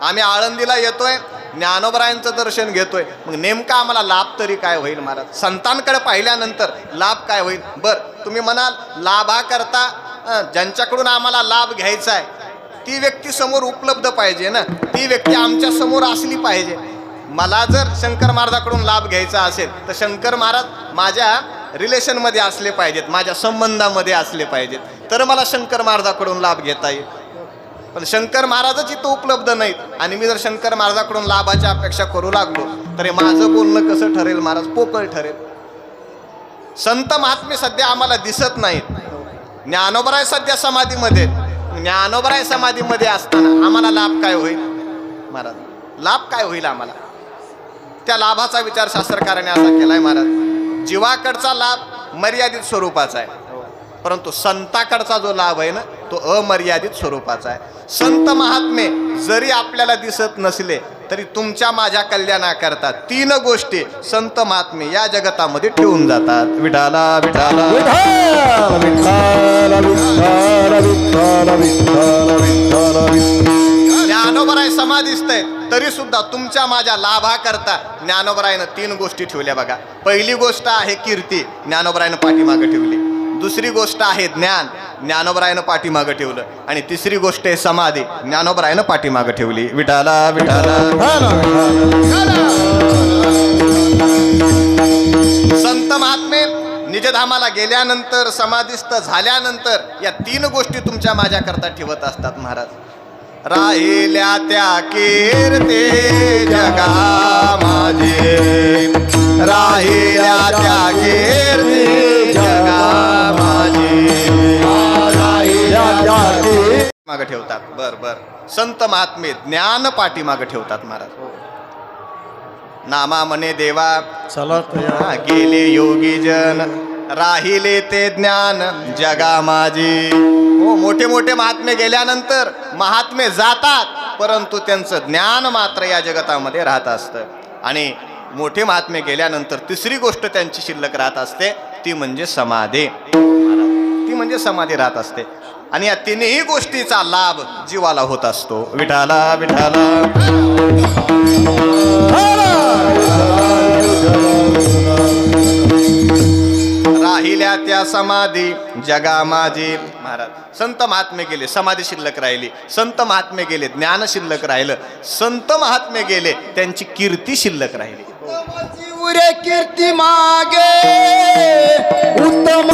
आम्ही आळंदीला येतोय ज्ञानोबरायांचं दर्शन घेतोय. मग नेमका आम्हाला लाभ तरी काय होईल महाराज? संतांकडे पाहिल्यानंतर लाभ काय होईल? बर तुम्ही म्हणाल लाभाकरता ज्यांच्याकडून आम्हाला लाभ घ्यायचा आहे ती व्यक्ती समोर उपलब्ध पाहिजे ना? ती व्यक्ती आमच्यासमोर असली पाहिजे. मला जर शंकर महाराजाकडून लाभ घ्यायचा असेल तर शंकर महाराज माझ्या रिलेशनमध्ये असले पाहिजेत माझ्या संबंधामध्ये असले पाहिजेत. तर मला शंकर महाराजाकडून लाभ घेता येईल. पण शंकर महाराजच इथं उपलब्ध नाहीत. आणि मी जर शंकर महाराजाकडून लाभाची अपेक्षा करू लागलो तर हे माझं बोलणं कसं ठरेल? महाराज पोकळ ठरेल. संत महात्मे सध्या आम्हाला दिसत नाहीत. ज्ञानोबराय सध्या समाधीमध्ये ज्ञानोबराय समाधीमध्ये असताना आम्हाला लाभ काय होईल? महाराज लाभ काय होईल आम्हाला? त्या लाभाचा विचार शास्त्रकाराने असा केलाय महाराज. जीवाकडचा लाभ मर्यादित स्वरूपाचा आहे. परंतु संताकडचा जो लाभ आहे ना तो अमर्यादित स्वरूपाचा आहे. संत महात्मे जरी आपल्याला दिसत नसले तरी तुमच्या माझ्या कल्याणाकरता तीन गोष्टी संत महात्मे या जगतामध्ये ठेवून जातात. विठाला विठाला. ज्ञानोबराय समाधिस्त आहे तरी सुद्धा तुमच्या माझ्या लाभाकरता ज्ञानोबरायनं तीन गोष्टी ठेवल्या बघा. पहिली गोष्ट आहे कीर्ती. ज्ञानोबरायनं पाठीमागं ठेवली. दुसरी गोष्ट आहे ज्ञान. ज्ञानोबरायनं पाठीमागं ठेवलं. आणि तिसरी गोष्ट आहे समाधी. ज्ञानोबरायनं पाठीमागं ठेवली. विठाला विठाला. संत महात्मे निजधामाला गेल्यानंतर समाधिस्थ झाल्यानंतर या तीन गोष्टी तुमच्या माझ्याकरता ठेवत असतात महाराज. राहिल्या त्या कीर्ती जगा माझे. राहिल्या त्या कीर्ती जगा माझे मागे ठेवतात. बर बर. संत महात्मे ज्ञान पाठीमागे ठेवतात महाराज. नामा म्हणे देवा. गेले योगी जन. राहिले ते ज्ञान जगा माझी हो मोठे मोठे महात्मे गेल्यानंतर महात्मे जातात परंतु त्यांचं ज्ञान मात्र या जगतामध्ये राहत असतं. आणि मोठे महात्मे गेल्यानंतर तिसरी गोष्ट त्यांची शिल्लक राहत असते ती म्हणजे समाधी. ती म्हणजे समाधी राहत असते. आणि या तिन्ही गोष्टीचा लाभ जीवाला होत असतो. विठाला विठाला. राहिल्या त्या समाधी जगा माझी. महाराज संत महात्मे गेले समाधी शिल्लक राहिली. संत महात्मे गेले ज्ञान शिल्लक राहिलं. संत महात्मे गेले त्यांची कीर्ती शिल्लक राहिली. उरे कीर्ती मागे। उत्तम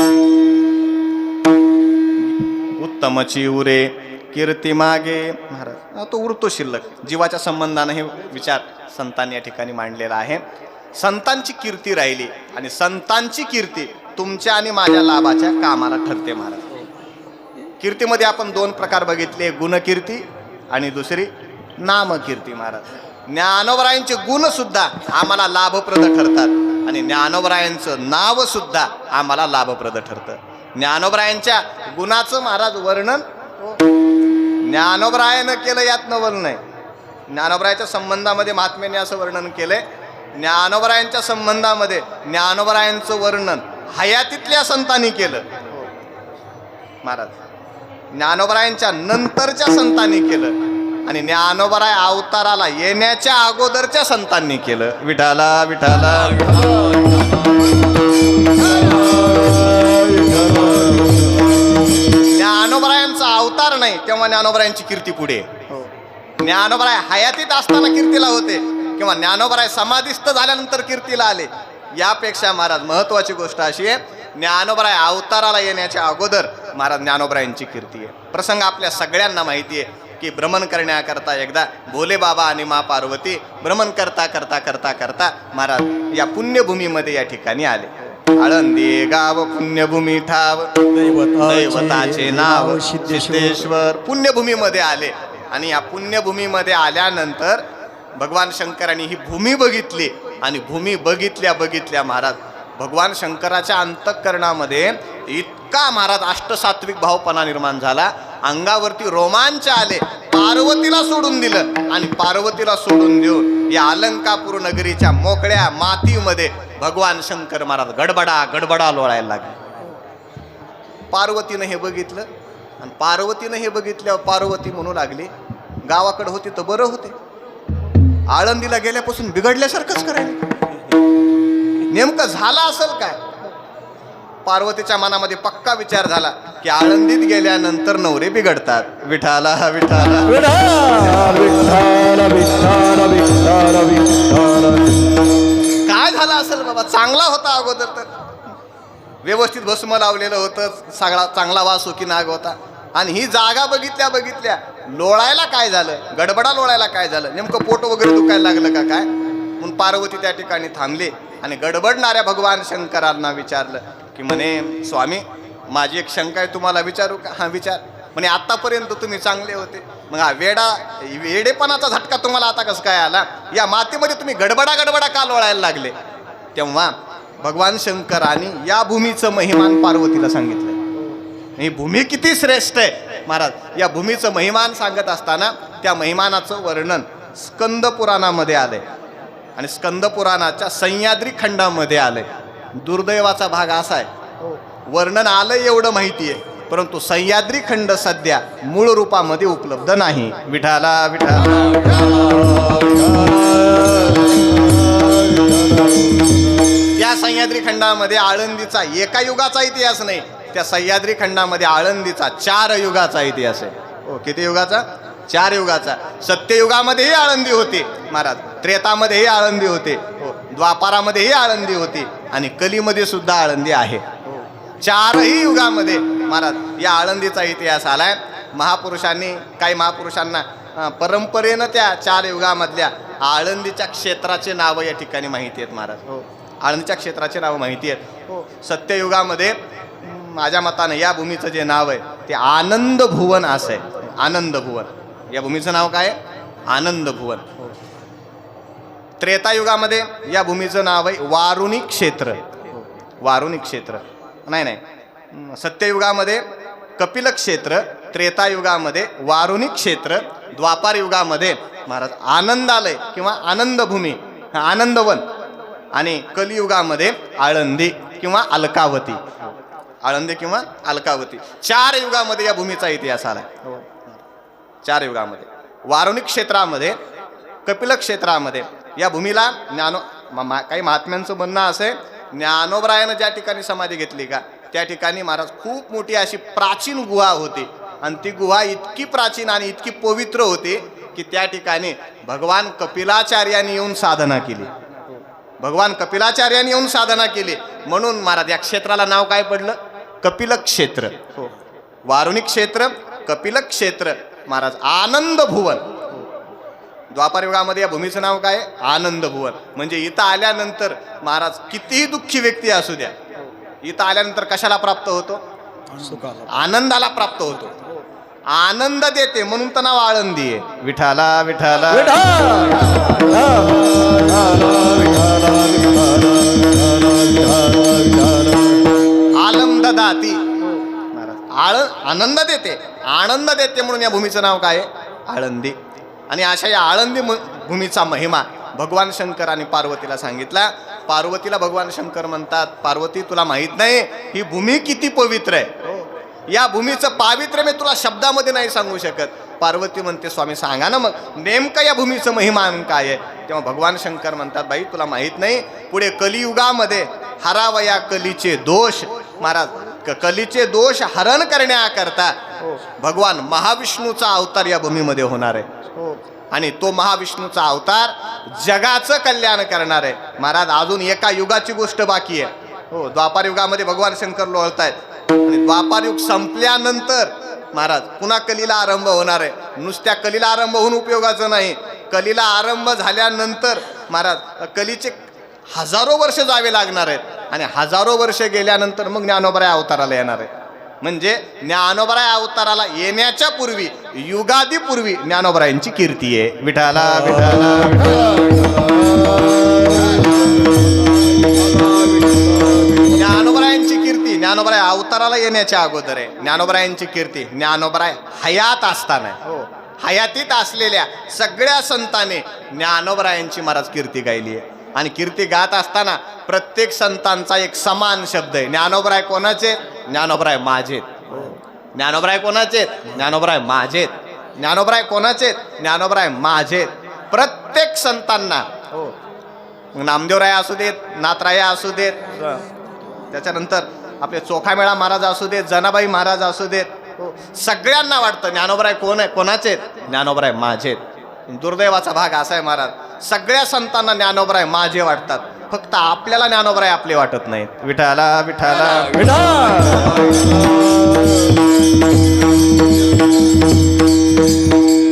उत्तमची उरे कीर्ती मागे। महाराज हा, तो उरतो शिल्लक. जीवाच्या संबंधाने हे विचार संतांनी या ठिकाणी मांडलेला आहे. संतांची कीर्ती राहिली आणि संतांची कीर्ती तुमच्या आणि माझ्या लाभाच्या कामाला ठरते महाराज. कीर्तीमध्ये आपण दोन प्रकार बघितले गुणकीर्ती आणि दुसरी नामकीर्ती महाराज. ज्ञानोबरायांचे गुणसुद्धा आम्हाला लाभप्रद ठरतात. आणि ज्ञानोबरायांचं नावसुद्धा आम्हाला लाभप्रद ठरतं. ज्ञानोबरायांच्या गुणाचं महाराज वर्णन हो. ज्ञानोबरायानं केलं यातनं वर्णन आहे ज्ञानोबरायाच्या संबंधामध्ये महात्म्याने असं वर्णन केलंय. ज्ञानोबरायांच्या संबंधामध्ये ज्ञानोबरायांचं वर्णन हयातीतल्या संतांनी केलं. हो. महाराज ज्ञानोबरायांच्या नंतरच्या संतांनी केलं. आणि ज्ञानोबराय अवताराला येण्याच्या अगोदरच्या संतांनी केलं. विठाला विठाला ज्ञानोबरायांचा अवतार नाही तेव्हा ज्ञानोबरायांची कीर्ती पुढे. आहे. ज्ञानोबराय हयातीत असताना कीर्तीला होते किंवा ज्ञानोबराय समाधिस्थ झाल्यानंतर कीर्तीला आले. यापेक्षा महाराज महत्वाची गोष्ट अशी आहे ज्ञानोबराय अवताराला येण्याच्या अगोदर महाराज ज्ञानोबरायांची कीर्ती आहे. प्रसंग आपल्या सगळ्यांना माहिती आहे. की भ्रमण करण्याकरता एकदा भोले बाबा आणि मा पार्वती भ्रमण करता करता करता करता महाराज या पुण्यभूमीमध्ये या ठिकाणी आले. आळंदी गाव पुण्यभूमी ठाव दैवताचे नाव सिद्धेश्वर पुण्यभूमीमध्ये आले. आणि या पुण्यभूमीमध्ये आल्यानंतर भगवान शंकरांनी ही भूमी बघितली. आणि भूमी बघितल्या बघितल्या महाराज भगवान शंकराच्या अंतःकरणामध्ये इतका महाराज अष्टसात्विक भावपणा निर्माण झाला. अंगावरती रोमांच आले. पार्वतीला सोडून दिलं आणि पार्वतीला सोडून देऊन या अलंकापूर नगरीच्या मोकळ्या मातीमध्ये भगवान शंकर महाराज गडबडा गडबडा लोळायला लागले. पार्वतीनं हे बघितलं आणि पार्वतीनं हे बघितल्यावर पार्वती म्हणू लागली गावाकडे होती तर बरं होते. आळंदीला गेल्यापासून बिघडल्यासारखंच करायला. नेमकं झालं असेल काय? पार्वतीच्या मनामध्ये पक्का विचार झाला की आळंदीत गेल्यानंतर नवरे बिघडतात. विठाला विठाला. काय झालं असेल बाबा? चांगला होता अगोदर तर. व्यवस्थित भस्म लावलेलं होतं. सगळा चांगला वास की नाग होता. आणि ही जागा बघितल्या बघितल्या लोळायला काय झालं? गडबडा लोळायला काय झालं? नेमकं पोट वगैरे दुखायला लागलं का काय? म्हणून पार्वती त्या ठिकाणी थांबली. आणि गडबडणाऱ्या भगवान शंकरांना विचारलं की म्हणे स्वामी माझी एक शंका आहे तुम्हाला विचारू का? हा विचार. म्हणे आत्तापर्यंत तुम्ही चांगले होते. मग हा वेडा वेडेपणाचा झटका तुम्हाला आता कसं काय आला? या मातीमध्ये तुम्ही गडबडा गडबडा का लोळायला लागले? तेव्हा भगवान शंकरांनी या भूमीचं महिमान पार्वतीला सांगितलं. ही भूमी किती श्रेष्ठ आहे. महाराज या भूमीचं महिमान सांगत असताना त्या महिमानाचं वर्णन स्कंद पुराणामध्ये आलंय. आणि स्कंद पुराणाच्या सह्याद्री खंडामध्ये आलंय. दुर्दैवाचा भाग असा आहे. वर्णन आलंय एवढं माहिती आहे परंतु सह्याद्री खंड सध्या मूळ रूपामध्ये उपलब्ध नाही. विठाला विठाला. या सह्याद्री खंडामध्ये आळंदीचा एका युगाचा इतिहास नाही त्या सह्याद्री खंडामध्ये आळंदीचा चार युगाचा इतिहास आहे. हो किती युगाचा? चार युगाचा सत्ययुगामध्येही आळंदी होती. महाराज त्रेतामध्येही आळंदी होते. हो द्वापारामध्येही आळंदी होती. आणि कलीमध्ये सुद्धा आळंदी आहे. हो, चारही युगामध्ये महाराज या आळंदीचा इतिहास आलाय. महापुरुषांनी काही महापुरुषांना परंपरेनं त्या चार युगामधल्या आळंदीच्या क्षेत्राचे नावं या ठिकाणी माहिती आहेत महाराज. हो आळंदीच्या क्षेत्राचे नावं माहिती आहेत. हो सत्ययुगामध्ये माझ्या मतानं या भूमीचं जे नाव आहे ते आनंद भुवन असं आहे. आनंद भुवन या भूमीचं नाव काय? आहे? आनंद भुवन. त्रेतायुगामध्ये या भूमीचं नाव आहे वारुणी क्षेत्र. वारुणी क्षेत्र. नाही नाही. सत्ययुगामध्ये कपिल क्षेत्र त्रेतायुगामध्ये वारुणी क्षेत्र द्वापार युगामध्ये महाराज आनंदालय किंवा आनंदभूमी आनंदवन आणि कलियुगामध्ये आळंदी किंवा अलकावती. आळंदी किंवा अलकावती. चार युगामध्ये या भूमीचा इतिहास आला चार युगामध्ये. वारुणी क्षेत्रामध्ये कपिल क्षेत्रामध्ये या भूमीला ज्ञानो मा- काही महात्म्यांचं म्हणणं असं आहे ज्ञानोबरायानं ज्या ठिकाणी समाधी घेतली का त्या ठिकाणी महाराज खूप मोठी अशी प्राचीन गुहा होती. आणि ती गुहा इतकी प्राचीन आणि इतकी पवित्र होती की त्या ठिकाणी भगवान कपिलाचार्यांनी येऊन साधना केली. भगवान कपिलाचार्यांनी येऊन साधना केली. म्हणून महाराज या क्षेत्राला नाव काय पडलं? कपिल क्षेत्र वारुणी क्षेत्र कपिल क्षेत्र महाराज आनंद भुवन. द्वापार युगामध्ये या भूमीचं नाव काय? आनंद भुवन. म्हणजे इथं आल्यानंतर महाराज कितीही दुःखी व्यक्ती असू द्या इथं आल्यानंतर कशाला प्राप्त होतो? आनंदाला प्राप्त होतो. आनंद देते म्हणून तर नाव आळंदी आहे. विठाला विठाला. आलमदाती महाराज आळ आनंद देते. आनंद देते म्हणून या भूमीचं नाव काय? आहे आळंदी. आणि अशा या आळंदी म- भूमीचा महिमा भगवान शंकर आणि पार्वतीला सांगितला. पार्वतीला भगवान शंकर म्हणतात पार्वती तुला माहीत नाही ही भूमी किती पवित्र आहे. या भूमीचं पावित्र्य मी तुला शब्दामध्ये नाही सांगू शकत. पार्वती म्हणते स्वामी सांगा ना मग नेमकं या भूमीचं महिमा काय आहे? तेव्हा भगवान शंकर म्हणतात बाई तुला माहीत नाही पुढे कलियुगामध्ये हरावया कलीचे दोष. महाराज कलीचे दोष हरण करण्याकरता भगवान महाविष्णूचा अवतार या भूमीमध्ये होणार आहे. आणि तो महाविष्णूचा अवतार जगाचं कल्याण करणार आहे. महाराज अजून एका युगाची गोष्ट बाकी आहे. हो. द्वापार युगामध्ये भगवान शंकर लोळतायत. आणि द्वापार युग संपल्यानंतर महाराज पुन्हा कलीला आरंभ होणार आहे. नुसत्या कलीला आरंभ होऊन उपयोगाचं नाही. कलीला आरंभ झाल्यानंतर महाराज कलीचे हजारो वर्ष जावे लागणार आहेत. आणि हजारो वर्ष गेल्यानंतर मग ज्ञानोबराय अवताराला येणार आहे म्हणजे ज्ञानोबराय अवताराला येण्याच्या पूर्वी युगादी पूर्वी ज्ञानोबरायांची कीर्ती आहे. विठाला विठाला ज्ञानोबरायांची कीर्ती ज्ञानोबराय अवताराला येण्याच्या अगोदर आहे. ज्ञानोबरायांची कीर्ती ज्ञानोबराय हयात असताना हो. हयातीत असलेल्या सगळ्या संतांनी ज्ञानोबरायांची महाराज कीर्ती गायली आहे. आणि कीर्ती गात असताना प्रत्येक संतांचा एक समान शब्द आहे. ज्ञानोबराय कोणाचे? ज्ञानोबराय माझेत ज्ञानोबराय कोणाचे? ज्ञानोबराय माझेत ज्ञानोबराय कोणाचे? आहेत? ज्ञानोबराय माझे. प्रत्येक संतांना. हो. मग नामदेवराय असू देत नाथराय असू देत. त्याच्यानंतर आपले चोखामेळा महाराज असू देत जनाबाई महाराज असू देत. हो. सगळ्यांना वाटतं ज्ञानोबराय कोण आहे? कोणाचे? आहेत? ज्ञानोबराय माझेत दुर्दैवाचा भाग असा आहे महाराज. सगळ्या संतांना ज्ञानोबराय माझे वाटतात. फक्त आपल्याला ज्ञानोबराय आपले वाटत नाहीत. विठाला विठाला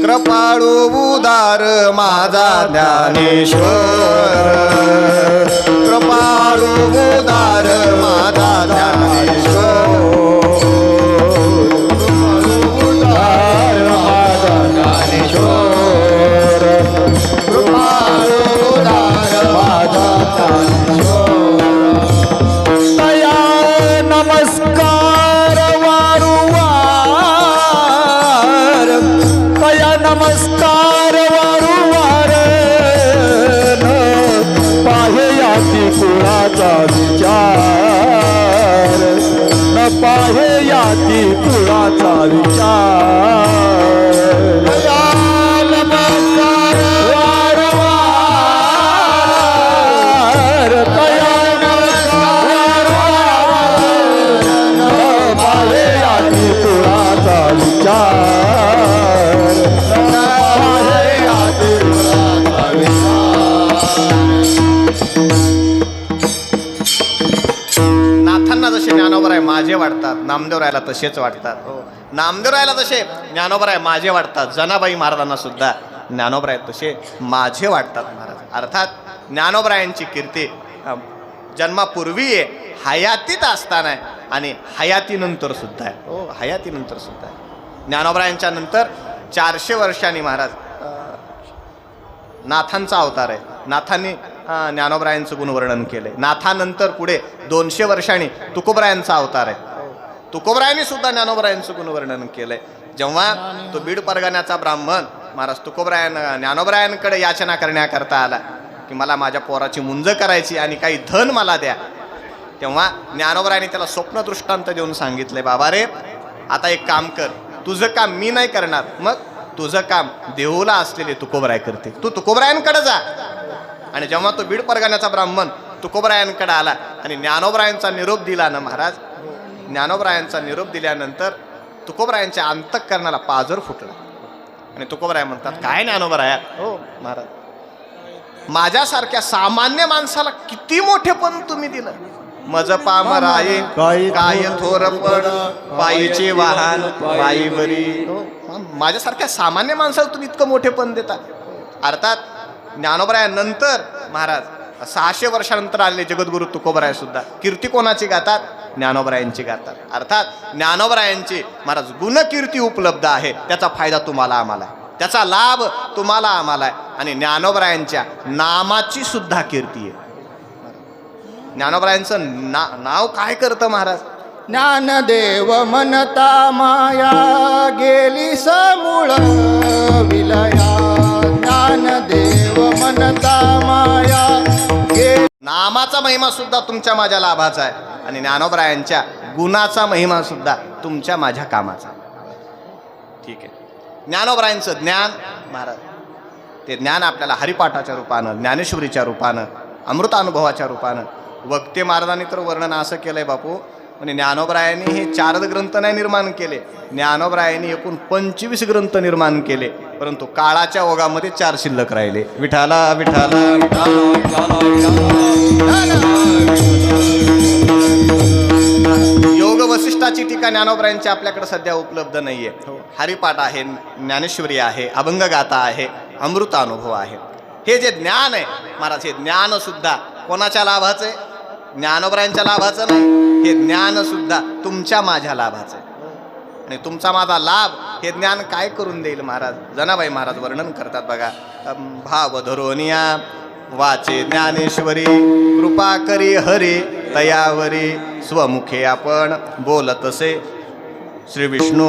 कृपाळू उदार माझा ज्ञानेश्वर. कृपाळू उदार तसेच वाटतात. हो. नामदेवरायला जसे ज्ञानोबराय माझे वाटतात. जनाबाई महाराजांना सुद्धा ज्ञानोबराय तसे माझे वाटतात महाराज. अर्थात ज्ञानोबरायांची कीर्ती जन्मापूर्वी आहे हयातीत असताना आहे आणि हयातीनंतर सुद्धा आहे. हो हयातीनंतर सुद्धा आहे. ज्ञानोबरायांच्या नंतर चारशे वर्षांनी महाराज नाथांचा अवतार आहे. नाथांनी ज्ञानोबरायांचं गुणवर्णन केलंय. नाथानंतर पुढे दोनशे वर्षांनी तुकोबरायांचा अवतार आहे. तुकोबरायांनी सुद्धा ज्ञानोबरायांचं गुणवर्णन केलंय. जेव्हा तो बीड परगण्याचा ब्राह्मण महाराज तुकोबरायन ज्ञानोबरायांकडे याचना करण्याकरता आला की मला माझ्या पोराची मुंज करायची आणि काही धन मला द्या. तेव्हा ज्ञानोबरायांनी त्याला स्वप्न दृष्टांत देऊन सांगितले बाबा रे आता एक काम कर. तुझं काम मी नाही करणार. मग तुझं काम देहूला असलेले तुकोबराय करते तू तुकोबरायांकडे जा. आणि जेव्हा तो बीड परगण्याचा ब्राह्मण तुकोबरायांकडे आला आणि ज्ञानोबरायांचा निरोप दिला ना महाराज ज्ञानोबरायांचा निरोप दिल्यानंतर तुकोबरायांच्या अंतःकरणाला पाजर फुटला. आणि तुकोबराय म्हणतात काय ज्ञानोबराया? हो महाराज. माझ्यासारख्या सामान्य माणसाला किती मोठेपण तुम्ही दिलं. मज पामराये काय थोरपण पायीचे वाहन पायीवरी. माझ्यासारख्या सामान्य माणसाला तुम्ही इतकं मोठेपण देता. अर्थात ज्ञानोबरायानंतर महाराज सहाशे वर्षानंतर आलेले जगद्गुरु तुकोबराय सुद्धा कीर्ती कोणाची गातात? ज्ञानोबरायांची गातात अर्थात ज्ञानोबरायांची महाराज गुणकीर्ती उपलब्ध आहे. त्याचा फायदा तुम्हाला आम्हाला आहे. त्याचा लाभ तुम्हाला आम्हाला आहे. आणि ज्ञानोबरायांच्या नामाची सुद्धा कीर्ती आहे. ज्ञानोबरायांचं ना नाव काय करतं महाराज? ज्ञानदेव मनता माया गेली समूळ विलया. ज्ञानदेव मनता माया नामाचा महिमा सुद्धा तुमच्या माझ्या लाभाचा आहे. आणि ज्ञानोबरायांच्या गुणाचा महिमा सुद्धा तुमच्या माझ्या कामाचा ठीक आहे ज्ञानोबरायांचं ज्ञान महाराज ते ज्ञान आपल्याला हरिपाठाच्या रूपानं ज्ञानेश्वरीच्या रूपानं अमृतानुभवाच्या रूपानं वक्ते महाराजांनी तर वर्णन असं केलंय बापू म्हणजे ज्ञानोबरायांनी हे चारच ग्रंथ नाही निर्माण केले ज्ञानोबरायांनी एकूण पंचवीस ग्रंथ निर्माण केले परंतु काळाच्या ओघामध्ये चार शिल्लक राहिले विठाला विठाला वसिष्ठाची टीका ज्ञानोबरायांची आपल्याकडे सध्या उपलब्ध नाहीये. हरिपाठ आहे ज्ञानेश्वरी आहे अभंगगाथा आहे अमृतानुभव आहे. हे जे ज्ञान आहे महाराज हे ज्ञान सुद्धा कोणाच्या लाभाचं आहे? ज्ञानोबरायांच्या लाभाचं नाही. हे ज्ञान सुद्धा तुमच्या माझ्या लाभाचं आहे. आणि तुमचा माझा लाभ हे ज्ञान काय करून देईल महाराज? जनाबाई महाराज वर्णन करतात बघा. भाव धरोनिया वाचे ज्ञानेश्वरी कृपा करी हरी तयावरी स्वमुखे आपण बोलतसे. श्री विष्णू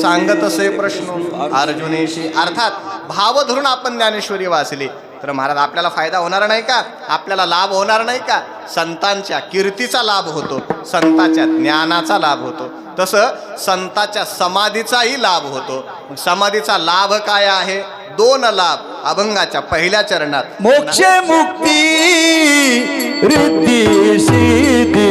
सांगतसे प्रश्न. अर्जुनेशी अर्थात भाव धरून आपण ज्ञानेश्वरी वाचली. तर महाराज आपल्याला फायदा होणार नाही का? आपल्याला लाभ होणार नाही का? संतांच्या कीर्तीचा लाभ होतो संतांच्या ज्ञानाचा लाभ होतो. तसं संताच्या समाधीचाही लाभ होतो. समाधीचा लाभ काय आहे? दोन लाभ अभंगाच्या पहिल्या चरणात. मोक्ष मुक्ती रिद्धी सिद्धी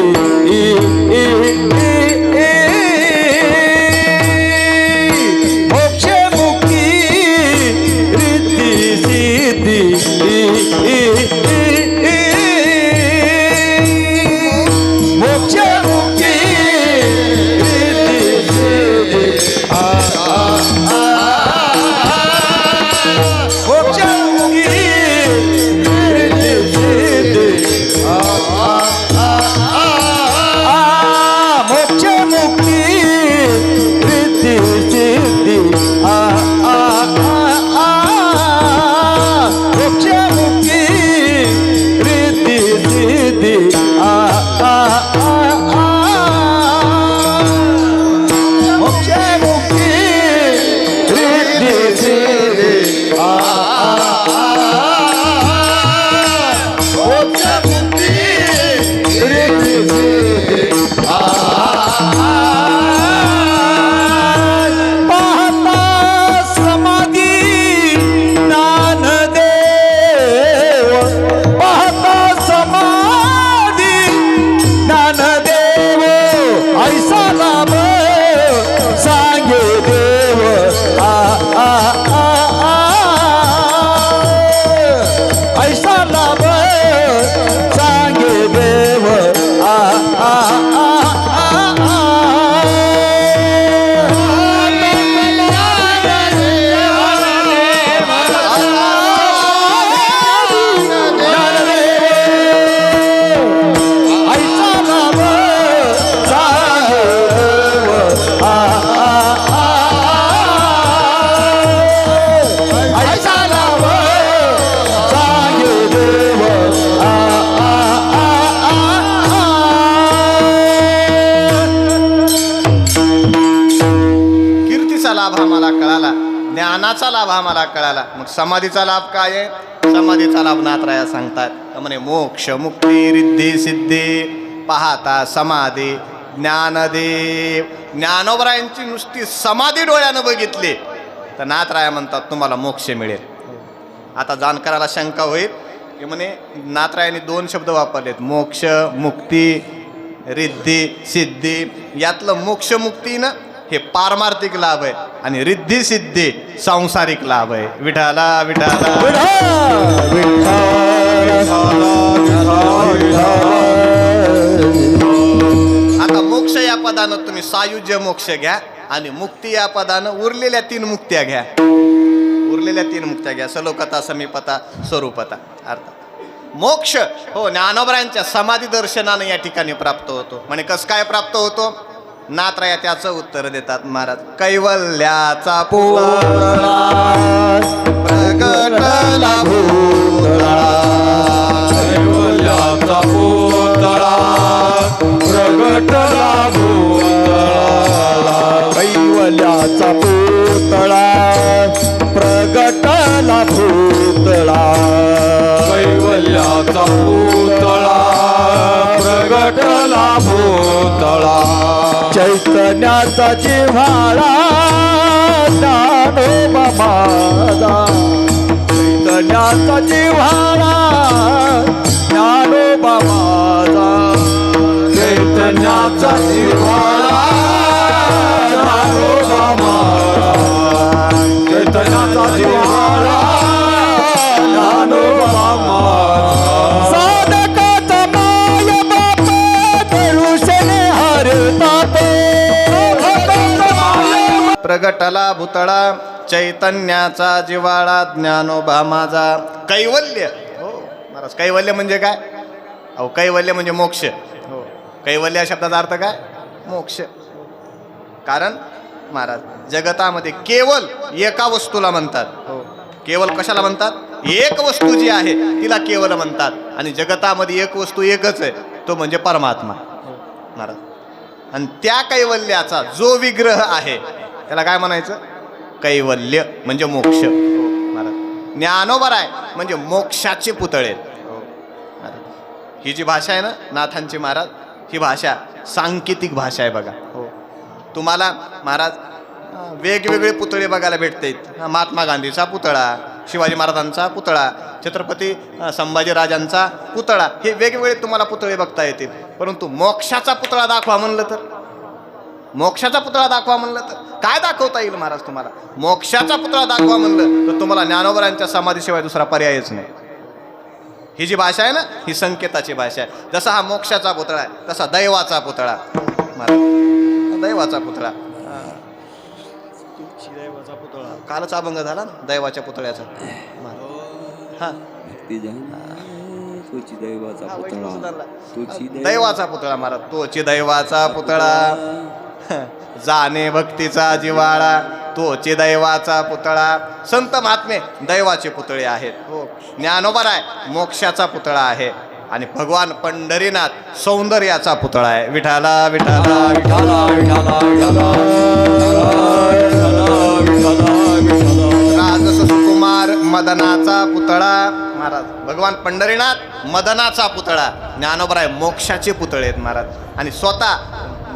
समाधीचा लाभ काय आहे? समाधीचा लाभ नाथराया सांगतात. म्हणे मोक्ष मुक्ती रिद्धी सिद्धी पाहता समाधी ज्ञानदेव. ज्ञानोबरायांची नुसती समाधी डोळ्यानं बघितली. तर नाथराया म्हणतात तुम्हाला मोक्ष मिळेल. आता जाणकाराला शंका होईल की म्हणे नाथरायांनी दोन शब्द वापरलेत. मोक्ष मुक्ती रिद्धी सिद्धी. यातलं मोक्ष मुक्तीनं हे पारमार्थिक लाभ आहे आणि रिद्धी सिद्धी सांसारिक लाभ आहे. विठाला विठाला आता मोक्ष या पदानं तुम्ही सायुज्य मोक्ष घ्या आणि मुक्ती या पदानं उरलेल्या तीन मुक्त्या घ्या. उरलेल्या तीन मुक्त्या घ्या. सलोकता समीपता स्वरूपता. अर्थात मोक्ष हो ज्ञानोबरांच्या समाधी दर्शनानं या ठिकाणी प्राप्त होतो. म्हणजे कसं काय प्राप्त होतो? नात्रया त्याचं उत्तर देतात महाराज. कैवल्याचा पुतळा. प्रगटला कैवल्याचा पुतळा. प्रगटला भूतळा कैवल्याचा पुतळा. चैतन्याचा जिव्हाळा ज्ञानोबा माझा. चैतन्याचा जिव्हाळा ज्ञानोबा माझा. चैतन्याचा जिव्हाळा प्रगटला भूतळा चैतन्याचा जिवाळा ज्ञानोबा माझा. कैवल्य. हो महाराज कैवल्य म्हणजे काय? अहो कैवल्य म्हणजे मोक्ष. हो कैवल्य या शब्दाचा अर्थ काय? मोक्ष. कारण महाराज जगतामध्ये केवल एका वस्तूला म्हणतात. हो केवल कशाला म्हणतात? एक वस्तू जी आहे तिला केवल म्हणतात. आणि जगतामध्ये एक वस्तू एकच आहे तो म्हणजे परमात्मा. हो, महाराज. आणि त्या कैवल्याचा जो विग्रह आहे त्याला काय म्हणायचं? कैवल्य म्हणजे मोक्ष. हो, ज्ञानोबर आहे म्हणजे मोक्षाचे पुतळे. हो, ही जी भाषा आहे ना नाथांची महाराज ही भाषा सांकेतिक भाषा आहे बघा. हो. तुम्हाला महाराज वेगवेगळे पुतळे बघायला भेटतात. महात्मा गांधीचा पुतळा शिवाजी महाराजांचा पुतळा छत्रपती संभाजीराजांचा पुतळा हे वेगवेगळे तुम्हाला पुतळे बघता येतील. परंतु मोक्षाचा पुतळा दाखवा म्हणलं तर. मोक्षाचा पुतळा दाखवा म्हणलं तर. काय दाखवता येईल महाराज तुम्हाला? मोक्षाचा पुतळा दाखवा म्हणलं तर तुम्हाला ज्ञानोबरांच्या समाधीशिवाय दुसरा पर्यायच नाही. ही जी भाषा आहे ना ही संकेताची भाषा आहे. जसा हा मोक्षाचा पुतळा आहे तसा दैवाचा पुतळा. महाराज दैवाचा पुतळा. दैवाचा पुतळा. कालच अभंग झाला ना दैवाच्या पुतळ्याचा. हा. दैवाचा पुतळा. दैवाचा पुतळा महाराज तोची दैवाचा पुतळा. जाणे भक्तीचा जिवाळा तोचे दैवाचा पुतळा. संत महात्मे दैवाचे पुतळे आहेत. हो ज्ञानोबर आहे मोक्षाचा पुतळा आहे. आणि भगवान पंढरीनाथ सौंदर्याचा पुतळा आहे. विठाला विठाला विठाला विठाला विठाला विठाला विठाला राजस सुकुमार मदनाचा पुतळा. महाराज भगवान पंढरीनाथ मदनाचा पुतळा. ज्ञानोबराय मोक्षाचे पुतळे आहेत महाराज. आणि स्वतः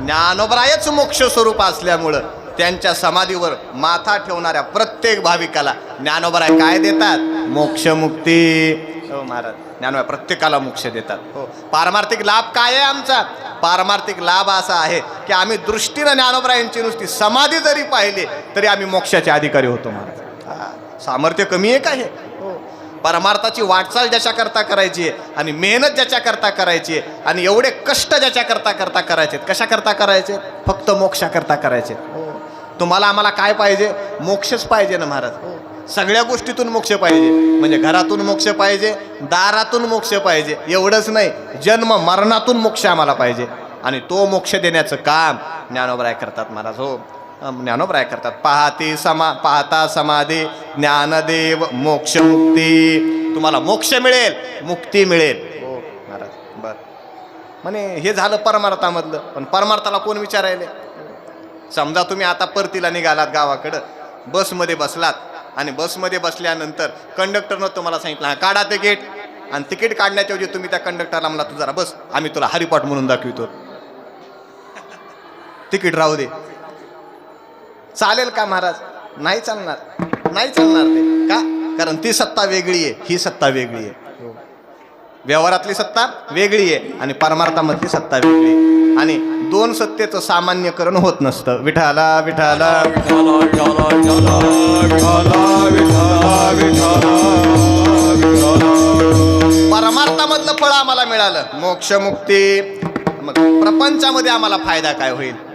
ज्ञानोबरायच मोक्ष स्वरूप असल्यामुळं त्यांच्या समाधीवर माथा ठेवणाऱ्या प्रत्येक भाविकाला ज्ञानोबराय काय देतात? मोक्षमुक्ती. हो महाराज. ज्ञानोबाय प्रत्येकाला मोक्ष देतात. हो. पारमार्थिक लाभ काय आहे आमचा? पारमार्थिक लाभ असा आहे की आम्ही दृष्टीनं ज्ञानोबरायांची नुसती समाधी जरी पाहिली तरी आम्ही मोक्षाचे अधिकारी होतो महाराज. हा, सामर्थ्य कमी आहे का हे? परमार्थाची वाटचाल ज्याच्याकरता करायची आहे आणि मेहनत ज्याच्याकरता करायची आहे आणि एवढे कष्ट ज्याच्याकरता करता करायचे कशाकरता करायचे फक्त मोक्षाकरता करायचे तुम्हाला आम्हाला काय पाहिजे? मोक्षच पाहिजे ना महाराज. सगळ्या गोष्टीतून मोक्ष पाहिजे. म्हणजे घरातून मोक्ष पाहिजे दारातून मोक्ष पाहिजे एवढंच नाही. जन्म मरणातून मोक्ष आम्हाला पाहिजे. आणि तो मोक्ष देण्याचं काम ज्ञानोबराय करतात महाराज. हो. अं, करतात. पाहती समा पाहता समाधी ज्ञानदेव मोक्ष मुक्ती तुम्हाला मोक्ष मिळेल मुक्ती मिळेल. हो महाराज बर. म्हणे हे झालं परमार्थामधलं. पण परमार्थाला कोण विचारायले? समजा तुम्ही आता परतीला निघालात गावाकडं. बसमध्ये बसलात. आणि बसमध्ये बसल्यानंतर कंडक्टरनं तुम्हाला सांगितलं हा काढा तिकीट. आणि तिकीट काढण्याच्याऐवजी तुम्ही त्या कंडक्टरला म्हणला तू जरा बस. आम्ही तुला हरिपाठ म्हणून दाखवितो. तिकीट राहू दे. चालेल का महाराज? नाही चालणार. नाही चालणार ते. का? कारण ती सत्ता वेगळी आहे ही सत्ता वेगळी आहे. व्यवहारातली सत्ता वेगळी आहे आणि परमार्थामधली सत्ता वेगळी आहे. आणि दोन सत्तेचं सामान्यकरण होत नसतं. विठाला विठाला परमार्थामधलं फळ आम्हाला मिळालं. मोक्षमुक्ती. मग प्रपंचामध्ये आम्हाला फायदा काय होईल?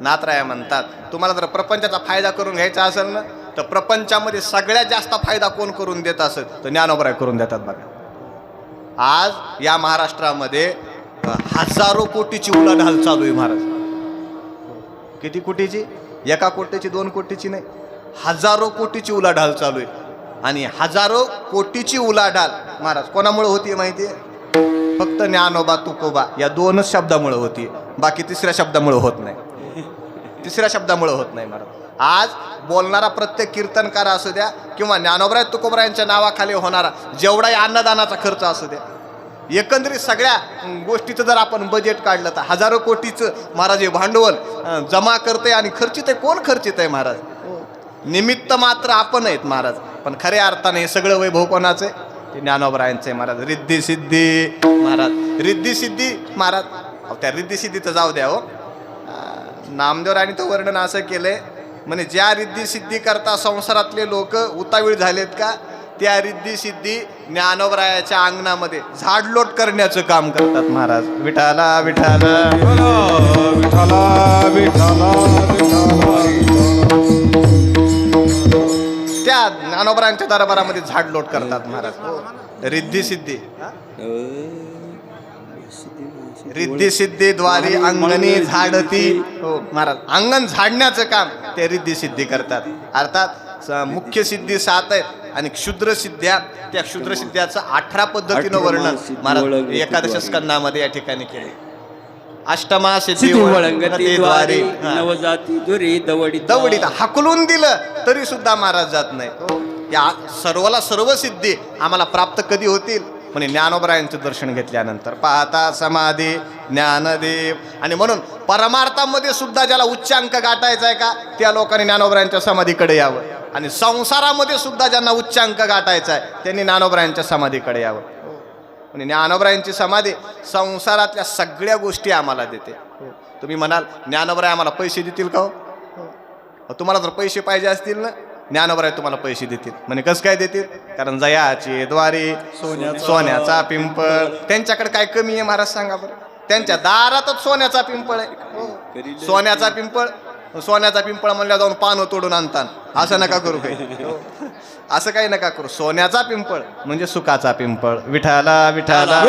नातराया म्हणतात. तुम्हाला जर प्रपंचाचा फायदा करून घ्यायचा असेल ना तर प्रपंचामध्ये सगळ्यात जास्त फायदा कोण करून देत असेल तर ज्ञानोबराय करून देतात बघा. आज या महाराष्ट्रामध्ये हजारो कोटीची उलाढाल चालू आहे महाराज. किती कोटीची? एका कोटीची दोन कोटीची नाही. हजारो कोटीची उलाढाल चालू आहे. आणि हजारो कोटीची उलाढाल महाराज कोणामुळे होती माहिती फक्त ज्ञानोबा तुकोबा या दोनच शब्दामुळे होती बाकी तिसऱ्या शब्दामुळे होत नाही. तिसऱ्या शब्दामुळं होत नाही महाराज आज बोलणारा प्रत्येक कीर्तनकार असू द्या किंवा ज्ञानोबराय तुकोबरायांच्या नावाखाली होणारा जेवढाही अन्नदानाचा खर्च असू द्या एकंदरीत सगळ्या गोष्टीचं जर आपण बजेट काढलं तर हजारो कोटीचं महाराज हे भांडवल जमा करते आणि खर्चित आहे. कोण खर्चित आहे महाराज? निमित्त मात्र आपण आहेत महाराज. पण खऱ्या अर्थाने हे सगळं वैभव कोणाचं आहे? ते ज्ञानोबरायांचं आहे महाराज. रिद्धी सिद्धी महाराज. रिद्धी सिद्धी महाराज. अहो, त्या रिद्धी सिद्धीचं जाऊ द्या हो. नामदेव आणि तो वर्णन असं केलंय. म्हणजे ज्या रिद्धी सिद्धी करता संसारातले लोक उतावीळ झालेत का त्या रिद्धी सिद्धी ज्ञानोबरायाच्या अंगणामध्ये झाडलोट करण्याचं काम करतात महाराज. विठाला विठाला विठाला विठाला विठाला त्या ज्ञानोबरायांच्या दरबारामध्ये झाडलोट करतात महाराज. रिद्धी सिद्धी. रिद्धी सिद्धी द्वारी अंगणी झाडती. हो महाराज. अंगण झाडण्याचं काम ते रिद्धी सिद्धी करतात. अर्थात स- मुख्य सिद्धी सात आहेत आणि क्षुद्र सिद्ध्या त्या क्षुद्र सिद्ध्याचं अठरा पद्धतीनं वर्णन महाराज एकादश. स्कंदामध्ये या ठिकाणी केले. अष्टमा सिद्धी द्वारी हा. नवजाती दुरी दवडी दवडीत. हाकलून दिलं तरी सुद्धा महाराज जात नाही या सर्वला सर्व सिद्धी आम्हाला प्राप्त कधी होतील? म्हणजे ज्ञानोबरायांचं दर्शन घेतल्यानंतर पाहता समाधी ज्ञानदेव. आणि म्हणून परमार्थामध्ये सुद्धा ज्याला उच्चांक गाठायचा आहे का त्या लोकांनी ज्ञानोबरायांच्या समाधीकडे यावं. आणि संसारामध्ये सुद्धा ज्यांना उच्चांक गाठायचा आहे त्यांनी ज्ञानोबरायांच्या समाधीकडे यावं. म्हणजे ज्ञानोबरायांची समाधी संसारातल्या सगळ्या गोष्टी आम्हाला देते. तुम्ही म्हणाल ज्ञानोबराय आम्हाला पैसे देतील का हो? तुम्हाला जर पैसे पाहिजे असतील ना ज्ञानोबराय तुम्हाला पैसे देतील. म्हणजे कसं काय देतील? कारण जयाची द्वारी सोन्याचा पिंपळ. त्यांच्याकडे काय कमी आहे महाराज सांगा बरं. त्यांच्या दारातच सोन्याचा पिंपळ आहे. सोन्याचा पिंपळ? सोन्याचा पिंपळ म्हणल्या जाऊन पानं तोडून आणतात असं नका करू काही. असं काही नका करू. सोन्याचा पिंपळ म्हणजे सुखाचा पिंपळ. विठाला विठाला